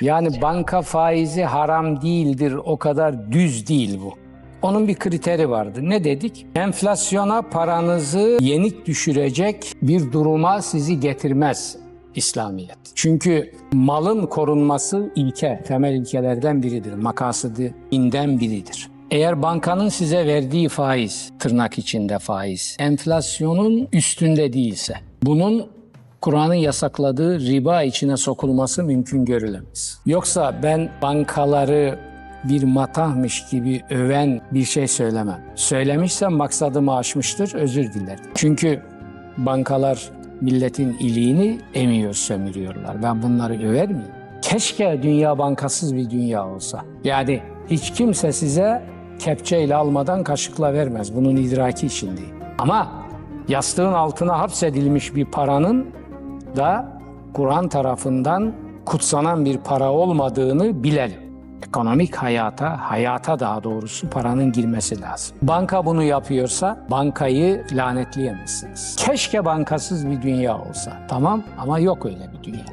Yani banka faizi haram değildir, o kadar düz değil bu. Onun bir kriteri vardı. Ne dedik? Enflasyona paranızı yenik düşürecek bir duruma sizi getirmez İslamiyet. Çünkü malın korunması ilke, temel ilkelerden biridir. Makasıdı inden biridir. Eğer bankanın size verdiği faiz, tırnak içinde faiz, enflasyonun üstünde değilse, bunun Kur'an'ın yasakladığı riba içine sokulması mümkün görülemez. Yoksa ben bankaları bir matahmış gibi öven bir şey söylemem. Söylemişsem maksadımı aşmıştır, özür dilerim. Çünkü bankalar milletin iliğini emiyor, sömürüyorlar. Ben bunları över miyim? Keşke dünya bankasız bir dünya olsa. Yani hiç kimse size kepçeyle almadan kaşıkla vermez. Bunun idraki içindeyim. Ama yastığın altına hapsedilmiş bir paranın da Kur'an tarafından kutsanan bir para olmadığını bilelim. Ekonomik hayata, hayata daha doğrusu paranın girmesi lazım. Banka bunu yapıyorsa bankayı lanetleyemezsiniz. Keşke bankasız bir dünya olsa. Tamam ama yok öyle bir dünya.